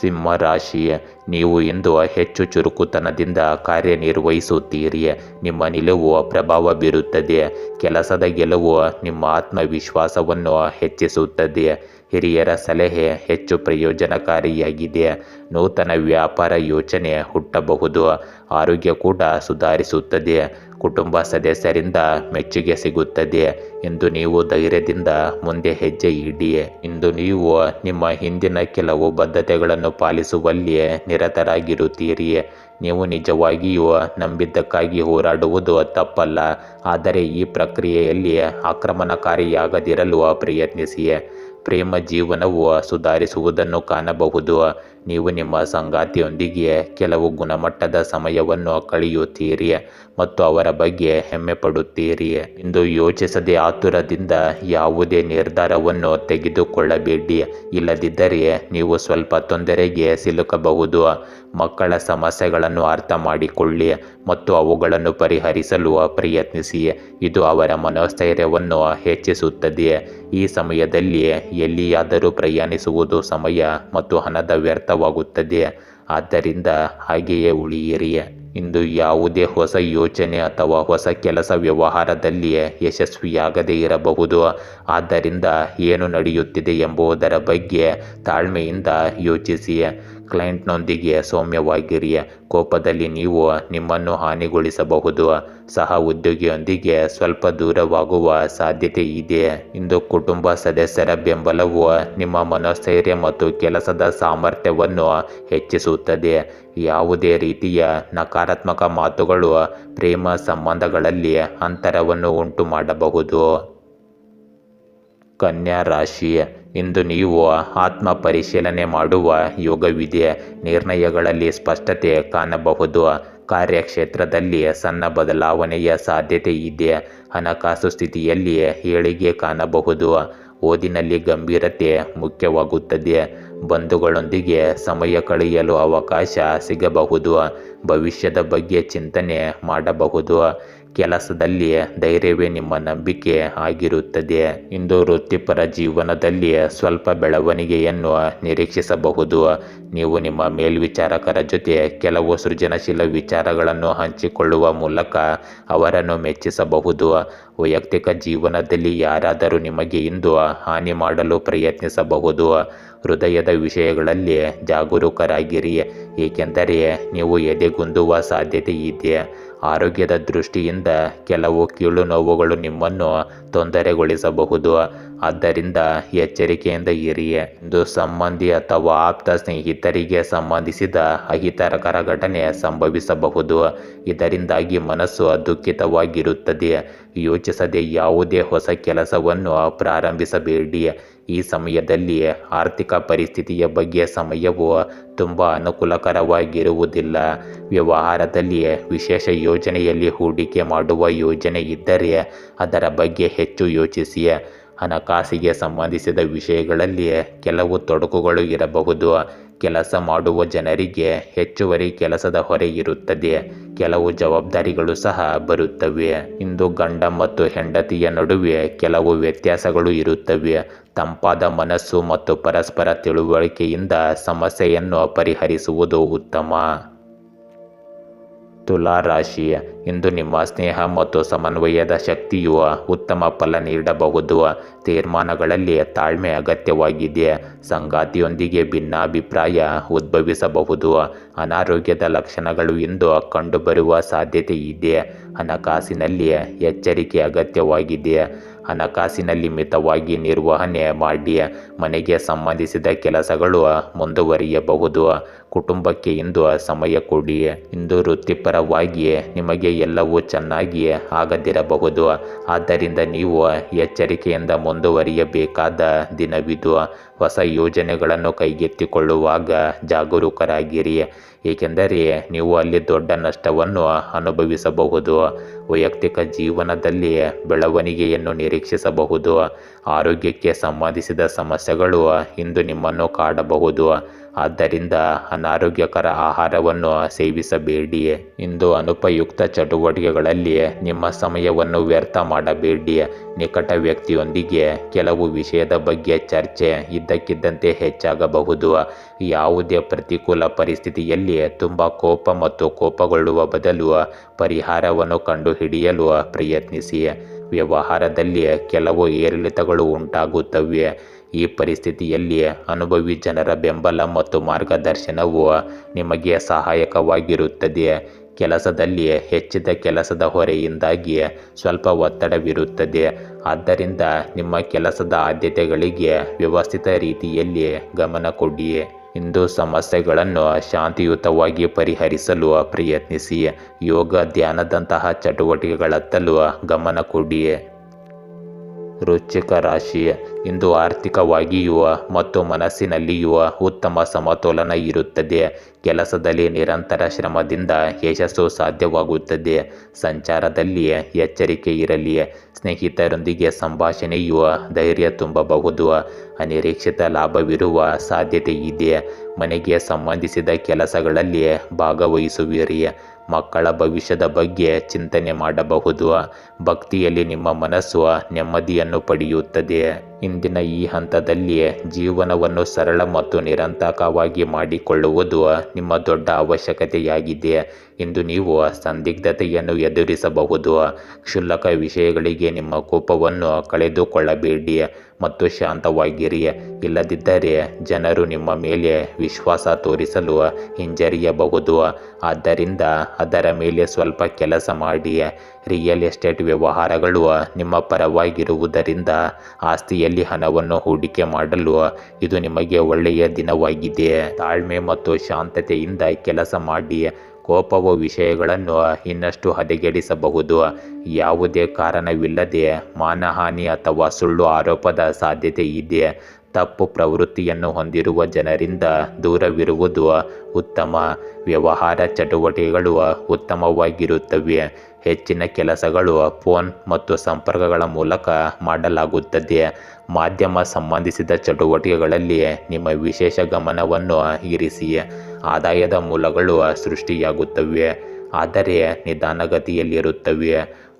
ಸಿಂಹ ರಾಶಿ ನೀವು ಇಂದು ಹೆಚ್ಚು ಚುರುಕುತನದಿಂದ ಕಾರ್ಯನಿರ್ವಹಿಸುತ್ತೀರಿ. ನಿಮ್ಮ ನಿಲುವು ಪ್ರಭಾವ ಬೀರುತ್ತದೆ. ಕೆಲಸದ ಗೆಲುವು ನಿಮ್ಮ ಆತ್ಮವಿಶ್ವಾಸವನ್ನು ಹೆಚ್ಚಿಸುತ್ತದೆ. ಹಿರಿಯರ ಸಲಹೆ ಹೆಚ್ಚು ಪ್ರಯೋಜನಕಾರಿಯಾಗಿದೆ. ನೂತನ ವ್ಯಾಪಾರ ಯೋಚನೆ ಹುಟ್ಟಬಹುದು. ಆರೋಗ್ಯ ಕೂಡ ಸುಧಾರಿಸುತ್ತದೆ. ಕುಟುಂಬ ಸದಸ್ಯರಿಂದ ಮೆಚ್ಚುಗೆ ಸಿಗುತ್ತದೆ ಎಂದು ನೀವು ಧೈರ್ಯದಿಂದ ಮುಂದೆ ಹೆಜ್ಜೆ ಇಡಿ. ಇಂದು ನೀವು ನಿಮ್ಮ ಹಿಂದಿನ ಕೆಲವು ಬದ್ಧತೆಗಳನ್ನು ಪಾಲಿಸುವಲ್ಲಿ ನಿರತರಾಗಿರುತ್ತೀರಿ. ನೀವು ನಿಜವಾಗಿಯೂ ನಂಬಿದ್ದಕ್ಕಾಗಿ ಹೋರಾಡುವುದು ತಪ್ಪಲ್ಲ. ಆದರೆ ಈ ಪ್ರಕ್ರಿಯೆಯಲ್ಲಿ ಆಕ್ರಮಣಕಾರಿಯಾಗದಿರಲು ಪ್ರಯತ್ನಿಸಿ. ಪ್ರೇಮ ಜೀವನವು ಸುಧಾರಿಸುವುದನ್ನು ಕಾಣಬಹುದು. ನೀವು ನಿಮ್ಮ ಸಂಗಾತಿಯೊಂದಿಗೆ ಕೆಲವು ಗುಣಮಟ್ಟದ ಸಮಯವನ್ನು ಕಳೆಯುತ್ತೀರಿ ಮತ್ತು ಅವರ ಬಗ್ಗೆ ಹೆಮ್ಮೆ ಪಡುತ್ತೀರಿ. ಎಂದು ಯೋಚಿಸದೆ ಆತುರದಿಂದ ಯಾವುದೇ ನಿರ್ಧಾರವನ್ನು ತೆಗೆದುಕೊಳ್ಳಬೇಡಿ. ಇಲ್ಲದಿದ್ದರೆ ನೀವು ಸ್ವಲ್ಪ ತೊಂದರೆಗೆ ಸಿಲುಕಬಹುದು. ಮಕ್ಕಳ ಸಮಸ್ಯೆಗಳನ್ನು ಅರ್ಥ ಮಾಡಿಕೊಳ್ಳಿ ಮತ್ತು ಅವುಗಳನ್ನು ಪರಿಹರಿಸಲು ಪ್ರಯತ್ನಿಸಿ. ಇದು ಅವರ ಮನೋಸ್ಥೈರ್ಯವನ್ನು ಹೆಚ್ಚಿಸುತ್ತದೆ. ಈ ಸಮಯದಲ್ಲಿ ಎಲ್ಲಿಯಾದರೂ ಪ್ರಯಾಣಿಸುವುದು ಸಮಯ ಮತ್ತು ಹಣದ ವ್ಯರ್ಥವಾಗುತ್ತದೆ. ಆದ್ದರಿಂದ ಹಾಗೆಯೇ ಉಳಿಯಿರಿ. ಇಂದು ಯಾವುದೇ ಹೊಸ ಯೋಚನೆ ಅಥವಾ ಹೊಸ ಕೆಲಸ ವ್ಯವಹಾರದಲ್ಲಿ ಯಶಸ್ವಿಯಾಗದೇ ಇರಬಹುದು. ಆದ್ದರಿಂದ ಏನು ನಡೆಯುತ್ತಿದೆ ಎಂಬುದರ ಬಗ್ಗೆ ತಾಳ್ಮೆಯಿಂದ ಯೋಚಿಸಿ. ಕ್ಲೈಂಟ್ನೊಂದಿಗೆ ಸೌಮ್ಯವಾಗಿರಿ. ಕೋಪದಲ್ಲಿ ನೀವು ನಿಮ್ಮನ್ನು ಹಾನಿಗೊಳಿಸಬಹುದು. ಸಹ ಉದ್ಯೋಗಿಯೊಂದಿಗೆ ಸ್ವಲ್ಪ ದೂರವಾಗುವ ಸಾಧ್ಯತೆ ಇದೆ. ಇಂದು ಕುಟುಂಬ ಸದಸ್ಯರ ಬೆಂಬಲವು ನಿಮ್ಮ ಮನೋಸ್ಥೈರ್ಯ ಮತ್ತು ಕೆಲಸದ ಸಾಮರ್ಥ್ಯವನ್ನು ಹೆಚ್ಚಿಸುತ್ತದೆ. ಯಾವುದೇ ರೀತಿಯ ನಕಾರಾತ್ಮಕ ಮಾತುಗಳು ಪ್ರೇಮ ಸಂಬಂಧಗಳಲ್ಲಿ ಅಂತರವನ್ನು ಉಂಟು ಮಾಡಬಹುದು ಕನ್ಯಾ ರಾಶಿ ಇಂದು ನೀವು ಆತ್ಮ ಪರಿಶೀಲನೆ ಮಾಡುವ ಯೋಗವಿದೆ. ನಿರ್ಣಯಗಳಲ್ಲಿ ಸ್ಪಷ್ಟತೆ ಕಾಣಬಹುದು. ಕಾರ್ಯಕ್ಷೇತ್ರದಲ್ಲಿ ಸಣ್ಣ ಬದಲಾವಣೆಯ ಸಾಧ್ಯತೆ ಇದೆ. ಹಣಕಾಸು ಸ್ಥಿತಿಯಲ್ಲಿ ಏಳಿಗೆ ಕಾಣಬಹುದು. ಓದಿನಲ್ಲಿ ಗಂಭೀರತೆ ಮುಖ್ಯವಾಗುತ್ತದೆ. ಬಂಧುಗಳೊಂದಿಗೆ ಸಮಯ ಕಳೆಯಲು ಅವಕಾಶ ಸಿಗಬಹುದು. ಭವಿಷ್ಯದ ಬಗ್ಗೆ ಚಿಂತನೆ ಮಾಡಬಹುದು. ಕೆಲಸದಲ್ಲಿ ಧೈರ್ಯವೇ ನಿಮ್ಮ ನಂಬಿಕೆ ಆಗಿರುತ್ತದೆ. ಇಂದು ವೃತ್ತಿಪರ ಜೀವನದಲ್ಲಿ ಸ್ವಲ್ಪ ಬೆಳವಣಿಗೆಯನ್ನು ನಿರೀಕ್ಷಿಸಬಹುದು. ನೀವು ನಿಮ್ಮ ಮೇಲ್ವಿಚಾರಕರ ಜೊತೆ ಕೆಲವು ಸೃಜನಶೀಲ ವಿಚಾರಗಳನ್ನು ಹಂಚಿಕೊಳ್ಳುವ ಮೂಲಕ ಅವರನ್ನು ಮೆಚ್ಚಿಸಬಹುದು. ವೈಯಕ್ತಿಕ ಜೀವನದಲ್ಲಿ ಯಾರಾದರೂ ನಿಮಗೆ ಇಂದು ಹಾನಿ ಮಾಡಲು ಪ್ರಯತ್ನಿಸಬಹುದು. ಹೃದಯದ ವಿಷಯಗಳಲ್ಲಿ ಜಾಗರೂಕರಾಗಿರಿ, ಏಕೆಂದರೆ ನೀವು ಎದೆಗುಂದುವ ಸಾಧ್ಯತೆ ಇದೆ. ಆರೋಗ್ಯದ ದೃಷ್ಟಿಯಿಂದ ಕೆಲವು ಕೀಳು ನೋವುಗಳು ನಿಮ್ಮನ್ನು ತೊಂದರೆಗೊಳಿಸಬಹುದು. ಆದ್ದರಿಂದ ಎಚ್ಚರಿಕೆಯಿಂದ ಇರಿ. ಎಂದು ಸಂಬಂಧಿ ಅಥವಾ ಆಪ್ತ ಸ್ನೇಹಿತರಿಗೆ ಸಂಬಂಧಿಸಿದ ಅಹಿತಕರ ಘಟನೆ ಸಂಭವಿಸಬಹುದು. ಇದರಿಂದಾಗಿ ಮನಸ್ಸು ದುಃಖಿತವಾಗಿರುತ್ತದೆ ಯೋಚಿಸದೆ ಯಾವುದೇ ಹೊಸ ಕೆಲಸವನ್ನು ಪ್ರಾರಂಭಿಸಬೇಡಿ. ಈ ಸಮಯದಲ್ಲಿ ಆರ್ಥಿಕ ಪರಿಸ್ಥಿತಿಯ ಬಗ್ಗೆ ಸಮಯವು ತುಂಬ ಅನುಕೂಲಕರವಾಗಿರುವುದಿಲ್ಲ. ವ್ಯವಹಾರದಲ್ಲಿ ವಿಶೇಷ ಯೋಜನೆಯಲ್ಲಿ ಹೂಡಿಕೆ ಮಾಡುವ ಯೋಜನೆ ಇದ್ದರೆ ಅದರ ಬಗ್ಗೆ ಹೆಚ್ಚು ಯೋಚಿಸಿ ಹಣಕಾಸಿಗೆ ಸಂಬಂಧಿಸಿದ ವಿಷಯಗಳಲ್ಲಿ ಕೆಲವು ತೊಡಕುಗಳು ಇರಬಹುದು. ಕೆಲಸ ಮಾಡುವ ಜನರಿಗೆ ಹೆಚ್ಚುವರಿ ಕೆಲಸದ ಹೊರೆ ಇರುತ್ತದೆ. ಕೆಲವು ಜವಾಬ್ದಾರಿಗಳು ಸಹ ಬರುತ್ತವೆ. ಇಂದು ಗಂಡ ಮತ್ತು ಹೆಂಡತಿಯ ನಡುವೆ ಕೆಲವು ವ್ಯತ್ಯಾಸಗಳು ಇರುತ್ತವೆ. ತಂಪಾದ ಮನಸ್ಸು ಮತ್ತು ಪರಸ್ಪರ ತಿಳುವಳಿಕೆಯಿಂದ ಸಮಸ್ಯೆಯನ್ನು ಪರಿಹರಿಸುವುದು ಉತ್ತಮ. ತುಲಾ ರಾಶಿ. ಇಂದು ನಿಮ್ಮ ಸ್ನೇಹ ಮತ್ತು ಸಮನ್ವಯದ ಶಕ್ತಿಯು ಉತ್ತಮ ಫಲ ನೀಡಬಹುದು. ತೀರ್ಮಾನಗಳಲ್ಲಿ ತಾಳ್ಮೆ ಅಗತ್ಯವಾಗಿದೆ. ಸಂಗಾತಿಯೊಂದಿಗೆ ಭಿನ್ನಾಭಿಪ್ರಾಯ ಉದ್ಭವಿಸಬಹುದು. ಅನಾರೋಗ್ಯದ ಲಕ್ಷಣಗಳು ಇಂದು ಕಂಡುಬರುವ ಸಾಧ್ಯತೆ ಇದೆ. ಹಣಕಾಸಿನಲ್ಲಿ ಎಚ್ಚರಿಕೆ ಅಗತ್ಯವಾಗಿದೆ. ಹಣಕಾಸಿನಲ್ಲಿ ಮಿತವಾಗಿ ನಿರ್ವಹಣೆ ಮಾಡಿ ಮನೆಗೆ ಸಂಬಂಧಿಸಿದ ಕೆಲಸಗಳು ಮುಂದುವರಿಯಬಹುದು. ಕುಟುಂಬಕ್ಕೆ ಇಂದು ಸಮಯ ಕೊಡಿ. ಇಂದು ವೃತ್ತಿಪರವಾಗಿ ನಿಮಗೆ ಎಲ್ಲವೂ ಚೆನ್ನಾಗಿ ಆಗದಿರಬಹುದು. ಆದ್ದರಿಂದ ನೀವು ಎಚ್ಚರಿಕೆಯಿಂದ ಮುಂದುವರಿಯಬೇಕಾದ ದಿನವಿದು. ಹೊಸ ಯೋಜನೆಗಳನ್ನು ಕೈಗೆತ್ತಿಕೊಳ್ಳುವಾಗ ಜಾಗರೂಕರಾಗಿರಿ. ಏಕೆಂದರೆ ನೀವು ಅಲ್ಲಿ ದೊಡ್ಡ ನಷ್ಟವನ್ನು ಅನುಭವಿಸಬಹುದು. ವೈಯಕ್ತಿಕ ಜೀವನದಲ್ಲಿ ಬೆಳವಣಿಗೆಯನ್ನು ನಿರೀಕ್ಷಿಸಬಹುದು. ಆರೋಗ್ಯಕ್ಕೆ ಸಂಬಂಧಿಸಿದ ಸಮಸ್ಯೆಗಳು ಇಂದು ನಿಮ್ಮನ್ನು ಕಾಡಬಹುದು. ಆದ್ದರಿಂದ ಅನಾರೋಗ್ಯಕರ ಆಹಾರವನ್ನು ಸೇವಿಸಬೇಡಿ ಇಂದು ಅನುಪಯುಕ್ತ ಚಟುವಟಿಕೆಗಳಲ್ಲಿ ನಿಮ್ಮ ಸಮಯವನ್ನು ವ್ಯರ್ಥ ಮಾಡಬೇಡಿ ನಿಕಟ ವ್ಯಕ್ತಿಯೊಂದಿಗೆ ಕೆಲವು ವಿಷಯದ ಬಗ್ಗೆ ಚರ್ಚೆ ಇದ್ದಕ್ಕಿದ್ದಂತೆ ಹೆಚ್ಚಾಗಬಹುದು. ಯಾವುದೇ ಪ್ರತಿಕೂಲ ಪರಿಸ್ಥಿತಿಯಲ್ಲಿ ತುಂಬ ಕೋಪ ಮತ್ತು ಕೋಪಗೊಳ್ಳುವ ಬದಲು ಪರಿಹಾರವನ್ನು ಕಂಡುಹಿಡಿಯಲು ಪ್ರಯತ್ನಿಸಿ. ವ್ಯವಹಾರದಲ್ಲಿ ಕೆಲವು ಏರಿಳಿತಗಳು ಉಂಟಾಗುತ್ತವೆ. ಈ ಪರಿಸ್ಥಿತಿಯಲ್ಲಿ ಅನುಭವಿ ಜನರ ಬೆಂಬಲ ಮತ್ತು ಮಾರ್ಗದರ್ಶನವು ನಿಮಗೆ ಸಹಾಯಕವಾಗಿರುತ್ತದೆ. ಕೆಲಸದಲ್ಲಿ ಹೆಚ್ಚಿದ ಕೆಲಸದ ಹೊರೆಯಿಂದಾಗಿ ಸ್ವಲ್ಪ ಒತ್ತಡವಿರುತ್ತದೆ. ಆದ್ದರಿಂದ ನಿಮ್ಮ ಕೆಲಸದ ಆದ್ಯತೆಗಳಿಗೆ ವ್ಯವಸ್ಥಿತ ರೀತಿಯಲ್ಲಿ ಗಮನ ಕೊಡಿ. ಇಂದು ಸಮಸ್ಯೆಗಳನ್ನು ಶಾಂತಿಯುತವಾಗಿ ಪರಿಹರಿಸಲು ಪ್ರಯತ್ನಿಸಿ. ಯೋಗ, ಧ್ಯಾನದಂತಹ ಚಟುವಟಿಕೆಗಳತ್ತಲೂ ಗಮನ ಕೊಡಿ. ವೃಶ್ಚಿಕ ರಾಶಿ. ಇಂದು ಆರ್ಥಿಕವಾಗಿಯೂ ಮತ್ತು ಮನಸ್ಸಿನಲ್ಲಿಯೂ ಉತ್ತಮ ಸಮತೋಲನ ಇರುತ್ತದೆ. ಕೆಲಸದಲ್ಲಿ ನಿರಂತರ ಶ್ರಮದಿಂದ ಯಶಸ್ಸು ಸಾಧ್ಯವಾಗುತ್ತದೆ. ಸಂಚಾರದಲ್ಲಿ ಎಚ್ಚರಿಕೆ ಇರಲಿ. ಸ್ನೇಹಿತರೊಂದಿಗೆ ಸಂಭಾಷಣೆಯು ಧೈರ್ಯ ತುಂಬಬಹುದು. ಅನಿರೀಕ್ಷಿತ ಲಾಭವಿರುವ ಸಾಧ್ಯತೆ ಇದೆ. ಮನೆಗೆ ಸಂಬಂಧಿಸಿದ ಕೆಲಸಗಳಲ್ಲಿ ಭಾಗವಹಿಸುವಿರಿ. ಮಕ್ಕಳ ಭವಿಷ್ಯದ ಬಗ್ಗೆ ಚಿಂತನೆ ಮಾಡಬಹುದು. ಭಕ್ತಿಯಲ್ಲಿ ನಿಮ್ಮ ಮನಸ್ಸು ನೆಮ್ಮದಿಯನ್ನು ಪಡೆಯುತ್ತದೆ. ಇಂದಿನ ಈ ಹಂತದಲ್ಲಿ ಜೀವನವನ್ನು ಸರಳ ಮತ್ತು ನಿರಂತಕವಾಗಿ ಮಾಡಿಕೊಳ್ಳುವುದು ನಿಮ್ಮ ದೊಡ್ಡ ಅವಶ್ಯಕತೆಯಾಗಿದೆ. ಇಂದು ನೀವು ಸಂದಿಗ್ಧತೆಯನ್ನು ಎದುರಿಸಬಹುದು. ಕ್ಷುಲ್ಲಕ ವಿಷಯಗಳಿಗೆ ನಿಮ್ಮ ಕೋಪವನ್ನು ಕಳೆದುಕೊಳ್ಳಬೇಡಿ. ಮತ್ತು ಶಾಂತವಾಗಿರಿ ಇಲ್ಲದಿದ್ದರೆ ಜನರು ನಿಮ್ಮ ಮೇಲೆ ವಿಶ್ವಾಸ ತೋರಿಸಲು ಹಿಂಜರಿಯಬಹುದು. ಆದ್ದರಿಂದ ಅದರ ಮೇಲೆ ಸ್ವಲ್ಪ ಕೆಲಸ ಮಾಡಿ ರಿಯಲ್ ಎಸ್ಟೇಟ್ ವ್ಯವಹಾರಗಳು ನಿಮ್ಮ ಪರವಾಗಿರುವುದರಿಂದ ಆಸ್ತಿಯಲ್ಲಿ ಹಣವನ್ನು ಹೂಡಿಕೆ ಮಾಡಲು ಇದು ನಿಮಗೆ ಒಳ್ಳೆಯ ದಿನವಾಗಿದೆ. ತಾಳ್ಮೆ ಮತ್ತು ಶಾಂತತೆಯಿಂದ ಕೆಲಸ ಮಾಡಿ ಕೋಪವು ವಿಷಯಗಳನ್ನು ಇನ್ನಷ್ಟು ಹದಗೆಡಿಸಬಹುದು. ಯಾವುದೇ ಕಾರಣವಿಲ್ಲದೆ ಮಾನಹಾನಿ ಅಥವಾ ಸುಳ್ಳು ಆರೋಪದ ಸಾಧ್ಯತೆ ಇದೆ. ತಪ್ಪು ಪ್ರವೃತ್ತಿಯನ್ನು ಹೊಂದಿರುವ ಜನರಿಂದ ದೂರವಿರುವುದು ಉತ್ತಮ. ವ್ಯವಹಾರ ಚಟುವಟಿಕೆಗಳು ಉತ್ತಮವಾಗಿರುತ್ತವೆ. ಹೆಚ್ಚಿನ ಕೆಲಸಗಳು ಫೋನ್ ಮತ್ತು ಸಂಪರ್ಕಗಳ ಮೂಲಕ ಮಾಡಲಾಗುತ್ತದೆ. ಮಾಧ್ಯಮ ಸಂಬಂಧಿಸಿದ ಚಟುವಟಿಕೆಗಳಲ್ಲಿ ನಿಮ್ಮ ವಿಶೇಷ ಗಮನವನ್ನು ಇರಿಸಿ. ಆದಾಯದ ಮೂಲಗಳು ಸೃಷ್ಟಿಯಾಗುತ್ತವೆ, ಆದರೆ ನಿಧಾನಗತಿಯಲ್ಲಿರುತ್ತವೆ.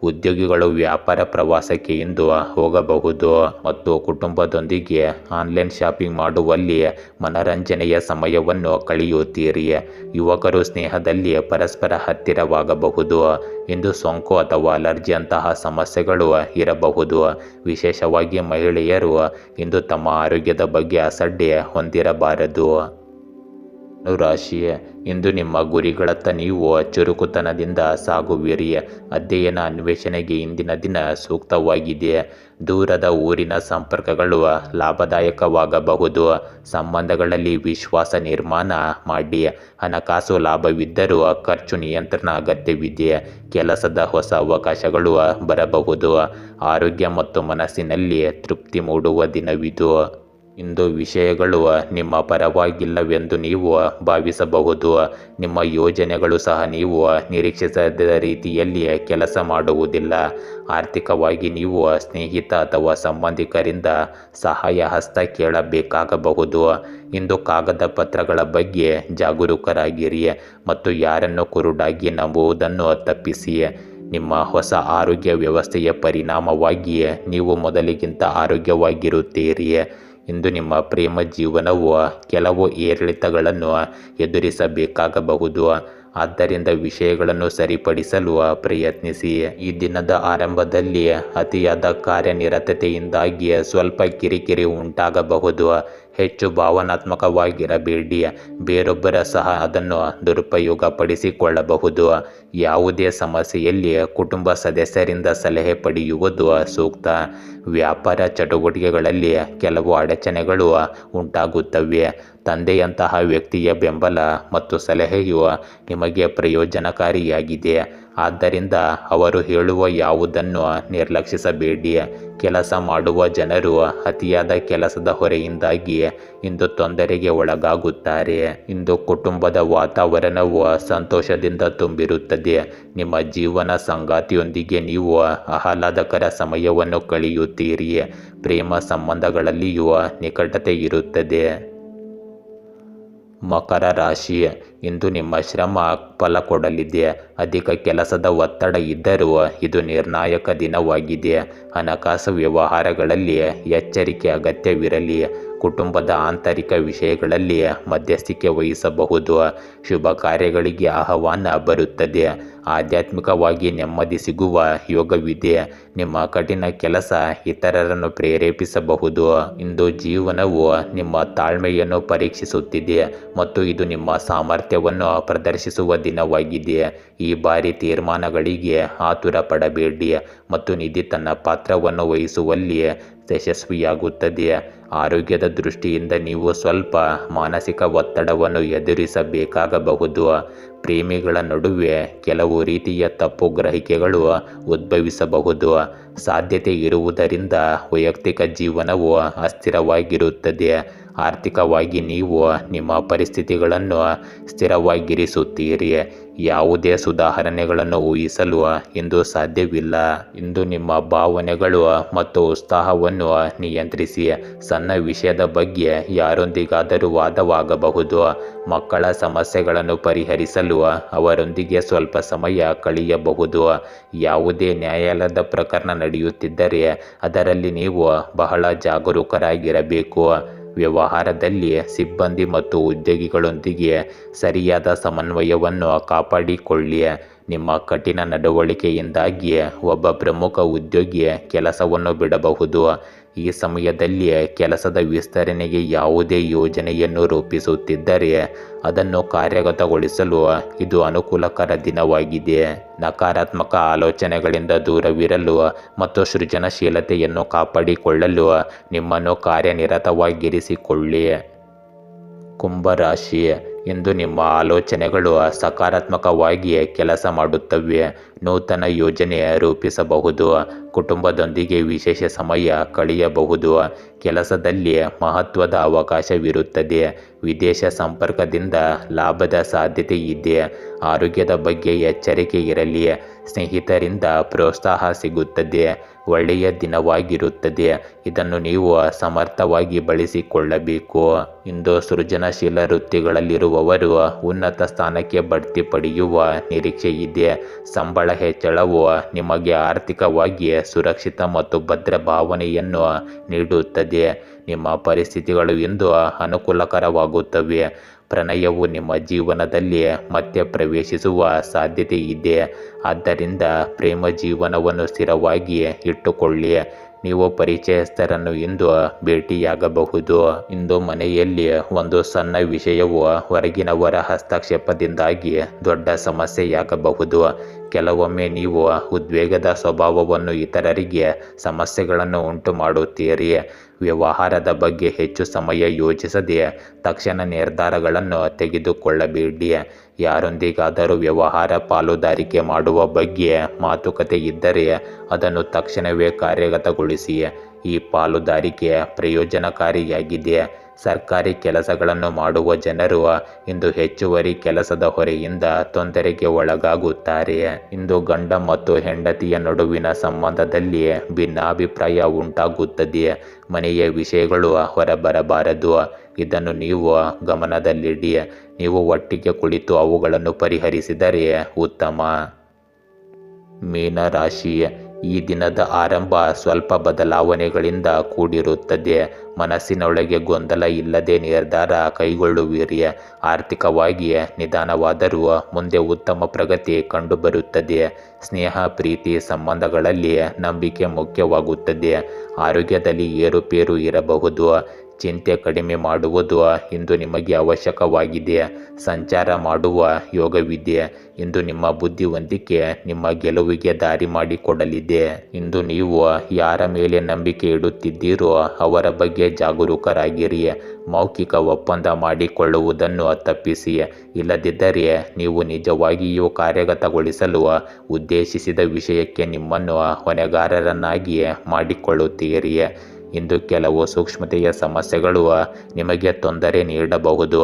ಉದ್ಯೋಗಿಗಳು ವ್ಯಾಪಾರ ಪ್ರವಾಸಕ್ಕೆ ಇಂದು ಹೋಗಬಹುದು ಮತ್ತು ಕುಟುಂಬದೊಂದಿಗೆ ಆನ್ಲೈನ್ ಶಾಪಿಂಗ್ ಮಾಡುವಲ್ಲಿ ಮನರಂಜನೆಯ ಸಮಯವನ್ನು ಕಳೆಯುತ್ತೀರಿ. ಯುವಕರು ಸ್ನೇಹದಲ್ಲಿ ಪರಸ್ಪರ ಹತ್ತಿರವಾಗಬಹುದು, ಇಂದು ಸೋಂಕು ಅಥವಾ ಅಲರ್ಜಿಯಂತಹ ಸಮಸ್ಯೆಗಳು ಇರಬಹುದು. ವಿಶೇಷವಾಗಿ ಮಹಿಳೆಯರು ಇಂದು ತಮ್ಮ ಆರೋಗ್ಯದ ಬಗ್ಗೆ ಅಸಡ್ಡೆ ಹೊಂದಿರಬಾರದು. ರಾಶಿ ಇಂದು ನಿಮ್ಮ ಗುರಿಗಳತ್ತ ನೀವು ಚುರುಕುತನದಿಂದ ಸಾಗುವಿರಿ. ಅಧ್ಯಯನ ಅನ್ವೇಷಣೆಗೆ ಇಂದಿನ ದಿನ ಸೂಕ್ತವಾಗಿದೆ. ದೂರದ ಊರಿನ ಸಂಪರ್ಕಗಳು ಲಾಭದಾಯಕವಾಗಬಹುದು. ಸಂಬಂಧಗಳಲ್ಲಿ ವಿಶ್ವಾಸ ನಿರ್ಮಾಣ ಮಾಡಿ. ಹಣಕಾಸು ಲಾಭವಿದ್ದರೂ ಖರ್ಚು ನಿಯಂತ್ರಣ ಅಗತ್ಯವಿದೆ. ಕೆಲಸದ ಹೊಸ ಅವಕಾಶಗಳು ಬರಬಹುದು. ಆರೋಗ್ಯ ಮತ್ತು ಮನಸ್ಸಿನಲ್ಲಿ ತೃಪ್ತಿ ಮೂಡುವ ದಿನವಿದು. ಇಂದು ವಿಷಯಗಳು ನಿಮ್ಮ ಪರವಾಗಿಲ್ಲವೆಂದು ನೀವು ಭಾವಿಸಬಹುದು. ನಿಮ್ಮ ಯೋಜನೆಗಳು ಸಹ ನೀವು ನಿರೀಕ್ಷಿಸದ ರೀತಿಯಲ್ಲಿ ಕೆಲಸ ಮಾಡುವುದಿಲ್ಲ. ಆರ್ಥಿಕವಾಗಿ ನೀವು ಸ್ನೇಹಿತ ಅಥವಾ ಸಂಬಂಧಿಕರಿಂದ ಸಹಾಯ ಹಸ್ತ ಕೇಳಬೇಕಾಗಬಹುದು. ಇಂದು ಕಾಗದ ಪತ್ರಗಳ ಬಗ್ಗೆ ಜಾಗರೂಕರಾಗಿರಿ ಮತ್ತು ಯಾರನ್ನು ಕುರುಡಾಗಿ ನಂಬುವುದನ್ನು ತಪ್ಪಿಸಿ. ನಿಮ್ಮ ಹೊಸ ಆರೋಗ್ಯ ವ್ಯವಸ್ಥೆಯ ಪರಿಣಾಮವಾಗಿ ನೀವು ಮೊದಲಿಗಿಂತ ಆರೋಗ್ಯವಾಗಿರುತ್ತೀರಿ. ಇಂದು ನಿಮ್ಮ ಪ್ರೇಮ ಜೀವನವು ಕೆಲವು ಏರಿಳಿತಗಳನ್ನು ಎದುರಿಸಬೇಕಾಗಬಹುದು. ಆದ್ದರಿಂದ ವಿಷಯಗಳನ್ನು ಸರಿಪಡಿಸಲು ಪ್ರಯತ್ನಿಸಿ. ಈ ದಿನದ ಆರಂಭದಲ್ಲಿ ಅತಿಯಾದ ಕಾರ್ಯನಿರತತೆಯಿಂದಾಗಿ ಸ್ವಲ್ಪ ಕಿರಿಕಿರಿ ಉಂಟಾಗಬಹುದು. ಹೆಚ್ಚು ಭಾವನಾತ್ಮಕವಾಗಿರಬೇಡಿ. ಬೇರೊಬ್ಬರ ಸಹ ಅದನ್ನು ದುರುಪಯೋಗಪಡಿಸಿಕೊಳ್ಳಬಹುದು. ಯಾವುದೇ ಸಮಸ್ಯೆಯಲ್ಲಿ ಕುಟುಂಬ ಸದಸ್ಯರಿಂದ ಸಲಹೆ ಪಡೆಯುವುದು ಸೂಕ್ತ. ವ್ಯಾಪಾರ ಚಟುವಟಿಕೆಗಳಲ್ಲಿ ಕೆಲವು ಅಡಚಣೆಗಳು ಉಂಟಾಗುತ್ತವೆ. ತಂದೆಯಂತಹ ವ್ಯಕ್ತಿಯ ಬೆಂಬಲ ಮತ್ತು ಸಲಹೆಯು ನಿಮಗೆ ಪ್ರಯೋಜನಕಾರಿಯಾಗಿದೆ. ಆದ್ದರಿಂದ ಅವರು ಹೇಳುವ ಯಾವುದನ್ನು ನಿರ್ಲಕ್ಷಿಸಬೇಡಿ. ಕೆಲಸ ಮಾಡುವ ಜನರು ಅತಿಯಾದ ಕೆಲಸದ ಹೊರೆಯಿಂದಾಗಿ ಇಂದು ತೊಂದರೆಗೆ ಒಳಗಾಗುತ್ತಾರೆ. ಇಂದು ಕುಟುಂಬದ ವಾತಾವರಣವು ಸಂತೋಷದಿಂದ ತುಂಬಿರುತ್ತದೆ. ನಿಮ್ಮ ಜೀವನ ಸಂಗಾತಿಯೊಂದಿಗೆ ನೀವು ಆಹ್ಲಾದಕರ ಸಮಯವನ್ನು ಕಳೆಯುತ್ತೀರಿ. ಪ್ರೇಮ ಸಂಬಂಧಗಳಲ್ಲಿಯೂ ನಿಕಟತೆ ಇರುತ್ತದೆ. ಮಕರ ರಾಶಿ ಇಂದು ನಿಮ್ಮ ಶ್ರಮ ಫಲ ಕೊಡಲಿದೆ. ಅಧಿಕ ಕೆಲಸದ ಒತ್ತಡ ಇದ್ದರೂ ಇದು ನಿರ್ಣಾಯಕ ದಿನವಾಗಿದೆ ಹಣಕಾಸು ವ್ಯವಹಾರಗಳಲ್ಲಿ ಎಚ್ಚರಿಕೆ ಅಗತ್ಯವಿರಲಿ. ಕುಟುಂಬದ ಆಂತರಿಕ ವಿಷಯಗಳಲ್ಲಿ ಮಧ್ಯಸ್ಥಿಕೆ ವಹಿಸಬಹುದು. ಶುಭ ಕಾರ್ಯಗಳಿಗೆ ಆಹ್ವಾನ ಬರುತ್ತದೆ. ಆಧ್ಯಾತ್ಮಿಕವಾಗಿ ನೆಮ್ಮದಿ ಸಿಗುವ ಯೋಗವಿದೆ. ನಿಮ್ಮ ಕಠಿಣ ಕೆಲಸ ಇತರರನ್ನು ಪ್ರೇರೇಪಿಸಬಹುದು. ಇಂದು ಜೀವನವು ನಿಮ್ಮ ತಾಳ್ಮೆಯನ್ನು ಪರೀಕ್ಷಿಸುತ್ತಿದೆ ಮತ್ತು ಇದು ನಿಮ್ಮ ಸಾಮರ್ಥ್ಯವನ್ನು ಪ್ರದರ್ಶಿಸುವ ದಿನವಾಗಿದೆ. ಈ ಬಾರಿ ತೀರ್ಮಾನಗಳಿಗೆ ಆತುರ ಪಡಬೇಡಿ ಮತ್ತು ನಿಧಿ ತನ್ನ ಪಾತ್ರವನ್ನು ವಹಿಸುವಲ್ಲಿ ಯಶಸ್ವಿಯಾಗುತ್ತದೆ. ಆರೋಗ್ಯದ ದೃಷ್ಟಿಯಿಂದ ನೀವು ಸ್ವಲ್ಪ ಮಾನಸಿಕ ಒತ್ತಡವನ್ನು ಎದುರಿಸಬೇಕಾಗಬಹುದು. ಪ್ರೇಮಿಗಳ ನಡುವೆ ಕೆಲವು ರೀತಿಯ ತಪ್ಪು ಗ್ರಹಿಕೆಗಳು ಉದ್ಭವಿಸಬಹುದು. ಸಾಧ್ಯತೆ ಇರುವುದರಿಂದ ವೈಯಕ್ತಿಕ ಜೀವನವು ಅಸ್ಥಿರವಾಗಿರುತ್ತದೆ. ಆರ್ಥಿಕವಾಗಿ ನೀವು ನಿಮ್ಮ ಪರಿಸ್ಥಿತಿಗಳನ್ನು ಸ್ಥಿರವಾಗಿರಿಸುತ್ತೀರಿ. ಯಾವುದೇ ಸುಧಾರಣೆಗಳನ್ನು ಊಹಿಸಲು ಇಂದು ಸಾಧ್ಯವಿಲ್ಲ. ಇಂದು ನಿಮ್ಮ ಭಾವನೆಗಳು ಮತ್ತು ಉತ್ಸಾಹವನ್ನು ನಿಯಂತ್ರಿಸಿ. ಸಣ್ಣ ವಿಷಯದ ಬಗ್ಗೆ ಯಾರೊಂದಿಗಾದರೂ ವಾದವಾಗಬಹುದು. ಮಕ್ಕಳ ಸಮಸ್ಯೆಗಳನ್ನು ಪರಿಹರಿಸಲು ಅವರೊಂದಿಗೆ ಸ್ವಲ್ಪ ಸಮಯ ಕಳೆಯಬಹುದು. ಯಾವುದೇ ನ್ಯಾಯಾಲಯದ ಪ್ರಕರಣ ನಡೆಯುತ್ತಿದ್ದರೆ ಅದರಲ್ಲಿ ನೀವು ಬಹಳ ಜಾಗರೂಕರಾಗಿರಬೇಕು. ವ್ಯವಹಾರದಲ್ಲಿ ಸಿಬ್ಬಂದಿ ಮತ್ತು ಉದ್ಯೋಗಿಗಳೊಂದಿಗೆ ಸರಿಯಾದ ಸಮನ್ವಯವನ್ನು ಕಾಪಾಡಿಕೊಳ್ಳಿ ನಿಮ್ಮ ಕಠಿಣ ನಡವಳಿಕೆಯಿಂದಾಗಿ ಒಬ್ಬ ಪ್ರಮುಖ ಉದ್ಯೋಗಿ ಕೆಲಸವನ್ನು ಬಿಡಬಹುದು. ಈ ಸಮಯದಲ್ಲಿ ಕೆಲಸದ ವಿಸ್ತರಣೆಗೆ ಯಾವುದೇ ಯೋಜನೆಯನ್ನು ರೂಪಿಸುತ್ತಿದ್ದರೆ ಅದನ್ನು ಕಾರ್ಯಗತಗೊಳಿಸಲು ಇದು ಅನುಕೂಲಕರ ದಿನವಾಗಿದೆ. ನಕಾರಾತ್ಮಕ ಆಲೋಚನೆಗಳಿಂದ ದೂರವಿರಲು ಮತ್ತು ಸೃಜನಶೀಲತೆಯನ್ನು ಕಾಪಾಡಿಕೊಳ್ಳಲು ನಿಮ್ಮನ್ನು ಕಾರ್ಯನಿರತವಾಗಿರಿಸಿಕೊಳ್ಳಿ. ಕುಂಭರಾಶಿ ಇಂದು ನಿಮ್ಮ ಆಲೋಚನೆಗಳು ಸಕಾರಾತ್ಮಕವಾಗಿ ಕೆಲಸ ಮಾಡುತ್ತವೆ. ನೂತನ ಯೋಜನೆ ರೂಪಿಸಬಹುದು. ಕುಟುಂಬದೊಂದಿಗೆ ವಿಶೇಷ ಸಮಯ ಕಳೆಯಬಹುದು. ಕೆಲಸದಲ್ಲಿ ಮಹತ್ವದ ಅವಕಾಶವಿರುತ್ತದೆ. ವಿದೇಶ ಸಂಪರ್ಕದಿಂದ ಲಾಭದ ಸಾಧ್ಯತೆ ಇದೆ. ಆರೋಗ್ಯದ ಬಗ್ಗೆ ಎಚ್ಚರಿಕೆ ಇರಲಿ. ಸ್ನೇಹಿತರಿಂದ ಪ್ರೋತ್ಸಾಹ ಸಿಗುತ್ತದೆ. ಒಳ್ಳೆಯ ದಿನವಾಗಿರುತ್ತದೆ. ಇದನ್ನು ನೀವು ಸಮರ್ಥವಾಗಿ ಬಳಸಿಕೊಳ್ಳಬೇಕು. ಇಂದು ಸೃಜನಶೀಲ ವೃತ್ತಿಗಳಲ್ಲಿರುವವರು ಉನ್ನತ ಸ್ಥಾನಕ್ಕೆ ಬಡ್ತಿ ಪಡೆಯುವ ನಿರೀಕ್ಷೆ ಇದೆ. ಸಂಬಳ ಹೆಚ್ಚಳವು ನಿಮಗೆ ಆರ್ಥಿಕವಾಗಿ ಸುರಕ್ಷಿತ ಮತ್ತು ಭದ್ರ ಭಾವನೆಯನ್ನು ನೀಡುತ್ತದೆ. ನಿಮ್ಮ ಪರಿಸ್ಥಿತಿಗಳು ಇಂದು ಅನುಕೂಲಕರವಾಗುತ್ತವೆ. ಪ್ರಣಯವು ನಿಮ್ಮ ಜೀವನದಲ್ಲಿ ಮತ್ತೆ ಪ್ರವೇಶಿಸುವ ಸಾಧ್ಯತೆ ಇದೆ. ಆದ್ದರಿಂದ ಪ್ರೇಮ ಜೀವನವನ್ನು ಸ್ಥಿರವಾಗಿ ಇಟ್ಟುಕೊಳ್ಳಿ. ನೀವು ಪರಿಚಯಸ್ಥರನ್ನು ಇಂದು ಭೇಟಿಯಾಗಬಹುದು. ಇಂದು ಮನೆಯಲ್ಲಿ ಒಂದು ಸಣ್ಣ ವಿಷಯವು ಹೊರಗಿನವರ ಹಸ್ತಕ್ಷೇಪದಿಂದಾಗಿ ದೊಡ್ಡ ಸಮಸ್ಯೆಯಾಗಬಹುದು. ಕೆಲವೊಮ್ಮೆ ನೀವು ಉದ್ವೇಗದ ಸ್ವಭಾವವನ್ನು ಇತರರಿಗೆ ಸಮಸ್ಯೆಗಳನ್ನು ಉಂಟು ಮಾಡುತ್ತೀರಿ ವ್ಯವಹಾರದ ಬಗ್ಗೆ ಹೆಚ್ಚು ಸಮಯ ಯೋಚಿಸದೆ ತಕ್ಷಣ ನಿರ್ಧಾರಗಳನ್ನು ತೆಗೆದುಕೊಳ್ಳಬೇಡಿ ಯಾರೊಂದಿಗಾದರೂ ವ್ಯವಹಾರ ಪಾಲುದಾರಿಕೆ ಮಾಡುವ ಬಗ್ಗೆ ಮಾತುಕತೆ ಇದ್ದರೆ ಅದನ್ನು ತಕ್ಷಣವೇ ಕಾರ್ಯಗತಗೊಳಿಸಿ ಈ ಪಾಲುದಾರಿಕೆ ಪ್ರಯೋಜನಕಾರಿಯಾಗಿದೆ ಸರ್ಕಾರಿ ಕೆಲಸಗಳನ್ನು ಮಾಡುವ ಜನರು ಇಂದು ಹೆಚ್ಚುವರಿ ಕೆಲಸದ ಹೊರೆಯಿಂದ ತೊಂದರೆಗೆ ಒಳಗಾಗುತ್ತಾರೆ. ಇಂದು ಗಂಡ ಮತ್ತು ಹೆಂಡತಿಯ ನಡುವಿನ ಸಂಬಂಧದಲ್ಲಿ ಭಿನ್ನಾಭಿಪ್ರಾಯ ಉಂಟಾಗುತ್ತದೆ. ಮನೆಯ ವಿಷಯಗಳು ಹೊರಬರಬಾರದು. ಇದನ್ನು ನೀವು ಗಮನದಲ್ಲಿಡಿ. ನೀವು ಒಟ್ಟಿಗೆ ಕುಳಿತು ಅವುಗಳನ್ನು ಪರಿಹರಿಸಿದರೆ ಉತ್ತಮ. ಮೀನರಾಶಿ ಈ ದಿನದ ಆರಂಭ ಸ್ವಲ್ಪ ಬದಲಾವಣೆಗಳಿಂದ ಕೂಡಿರುತ್ತದೆ. ಮನಸ್ಸಿನೊಳಗೆ ಗೊಂದಲ ಇಲ್ಲದೆ ನಿರ್ಧಾರ ಕೈಗೊಳ್ಳುವಿರಿ. ಆರ್ಥಿಕವಾಗಿ ನಿಧಾನವಾದರೂ ಮುಂದೆ ಉತ್ತಮ ಪ್ರಗತಿ ಕಂಡುಬರುತ್ತದೆ. ಸ್ನೇಹ, ಪ್ರೀತಿ ಸಂಬಂಧಗಳಲ್ಲಿ ನಂಬಿಕೆ ಮುಖ್ಯವಾಗುತ್ತದೆ. ಆರೋಗ್ಯದಲ್ಲಿ ಏರುಪೇರು ಇರಬಹುದು. ಚಿಂತೆ ಕಡಿಮೆ ಮಾಡುವುದು ಇಂದು ನಿಮಗೆ ಅವಶ್ಯಕವಾಗಿದೆ. ಸಂಚಾರ ಮಾಡುವ ಯೋಗವಿದೆ. ಇಂದು ನಿಮ್ಮ ಬುದ್ಧಿವಂತಿಕೆ ನಿಮ್ಮ ಗೆಲುವಿಗೆ ದಾರಿ ಮಾಡಿಕೊಡಲಿದೆ. ಇಂದು ನೀವು ಯಾರ ಮೇಲೆ ನಂಬಿಕೆ ಇಡುತ್ತಿದ್ದೀರೋ ಅವರ ಬಗ್ಗೆ ಜಾಗರೂಕರಾಗಿರಿ. ಮೌಖಿಕ ಒಪ್ಪಂದ ಮಾಡಿಕೊಳ್ಳುವುದನ್ನು ತಪ್ಪಿಸಿ. ಇಲ್ಲದಿದ್ದರೆ ನೀವು ನಿಜವಾಗಿಯೂ ಕಾರ್ಯಗತಗೊಳಿಸಲು ಉದ್ದೇಶಿಸಿದ ವಿಷಯಕ್ಕೆ ನಿಮ್ಮನ್ನು ಹೊಣೆಗಾರರನ್ನಾಗಿ ಮಾಡಿಕೊಳ್ಳುತ್ತೀರಿ. ಇಂದು ಕೆಲವು ಸೂಕ್ಷ್ಮತೆಯ ಸಮಸ್ಯೆಗಳು ನಿಮಗೆ ತೊಂದರೆ ನೀಡಬಹುದು.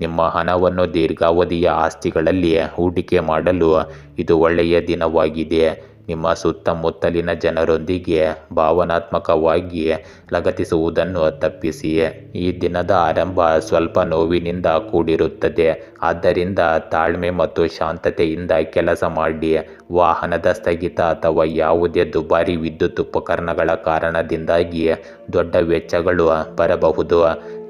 ನಿಮ್ಮ ಹಣವನ್ನು ದೀರ್ಘಾವಧಿಯ ಆಸ್ತಿಗಳಲ್ಲಿ ಹೂಡಿಕೆ ಮಾಡಲು ಇದು ಒಳ್ಳೆಯ ದಿನವಾಗಿದೆ. ನಿಮ್ಮ ಸುತ್ತಮುತ್ತಲಿನ ಜನರೊಂದಿಗೆ ಭಾವನಾತ್ಮಕವಾಗಿ ಲಗತಿಸುವುದನ್ನು ತಪ್ಪಿಸಿ. ಈ ದಿನದ ಆರಂಭ ಸ್ವಲ್ಪ ನೋವಿನಿಂದ ಕೂಡಿರುತ್ತದೆ. ಆದ್ದರಿಂದ ತಾಳ್ಮೆ ಮತ್ತು ಶಾಂತತೆಯಿಂದ ಕೆಲಸ ಮಾಡಿ. ವಾಹನದ ಸ್ಥಗಿತ ಅಥವಾ ಯಾವುದೇ ದುಬಾರಿ ವಿದ್ಯುತ್ ಉಪಕರಣಗಳ ಕಾರಣದಿಂದಾಗಿ ದೊಡ್ಡ ವೆಚ್ಚಗಳು ಬರಬಹುದು.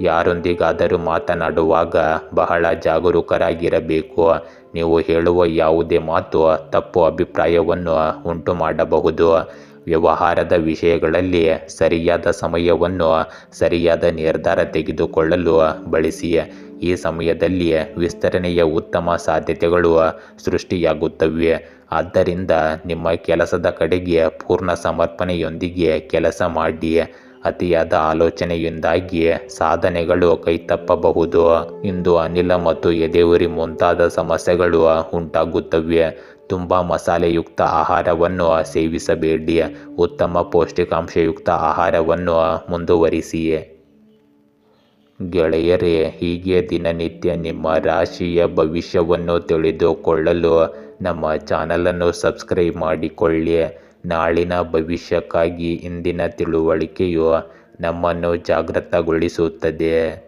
ಯಾರೊಂದಿಗಾದರೂ ಮಾತನಾಡುವಾಗ ಬಹಳ ಜಾಗರೂಕರಾಗಿರಬೇಕು. ನೀವು ಹೇಳುವ ಯಾವುದೇ ಮಾತು, ತಪ್ಪು ಅಭಿಪ್ರಾಯವನ್ನು ಉಂಟು ಮಾಡಬಹುದು ವ್ಯವಹಾರದ ವಿಷಯಗಳಲ್ಲಿ ಸರಿಯಾದ ಸಮಯವನ್ನು ಸರಿಯಾದ ನಿರ್ಧಾರ ತೆಗೆದುಕೊಳ್ಳಲು ಬಳಸಿ. ಈ ಸಮಯದಲ್ಲಿ ವಿಸ್ತರಣೆಯ ಉತ್ತಮ ಸಾಧ್ಯತೆಗಳು ಸೃಷ್ಟಿಯಾಗುತ್ತವೆ. ಆದ್ದರಿಂದ ನಿಮ್ಮ ಕೆಲಸದ ಕಡೆಗೆ ಪೂರ್ಣ ಸಮರ್ಪಣೆಯೊಂದಿಗೆ ಕೆಲಸ ಮಾಡಿ. ಅತಿಯಾದ ಆಲೋಚನೆಯಿಂದಾಗಿ ಸಾಧನೆಗಳು ಕೈತಪ್ಪಬಹುದು. ಇಂದು ಅನಿಲ ಮತ್ತು ಎದೆಯುರಿ ಮುಂತಾದ ಸಮಸ್ಯೆಗಳು ಉಂಟಾಗುತ್ತವೆ. ತುಂಬ ಮಸಾಲೆಯುಕ್ತ ಆಹಾರವನ್ನು ಸೇವಿಸಬೇಡಿ. ಉತ್ತಮ ಪೌಷ್ಟಿಕಾಂಶಯುಕ್ತ ಆಹಾರವನ್ನು ಮುಂದುವರಿಸಿ ಗೆಳೆಯರೇ, ಹೀಗೆ ದಿನನಿತ್ಯ ನಿಮ್ಮ ರಾಶಿಯ ಭವಿಷ್ಯವನ್ನು ತಿಳಿದುಕೊಳ್ಳಲು ನಮ್ಮ ಚಾನಲನ್ನು ಸಬ್ಸ್ಕ್ರೈಬ್ ಮಾಡಿಕೊಳ್ಳಿ. ನಾಳಿನ ಭವಿಷ್ಯಕ್ಕಾಗಿ ಇಂದಿನ ತಿಳುವಳಿಕೆಯು ನಮ್ಮನ್ನು ಜಾಗೃತಗೊಳಿಸುತ್ತದೆ.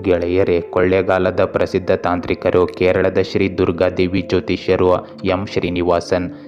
ಗೆಳೆಯರೇ, ಕೊಳ್ಳೆಗಾಲದ ಪ್ರಸಿದ್ಧ ತಾಂತ್ರಿಕರು ಕೇರಳದ ಶ್ರೀ ದುರ್ಗಾದೇವಿ ಜ್ಯೋತಿಷ್ಯರು ಎಂ ಶ್ರೀನಿವಾಸನ್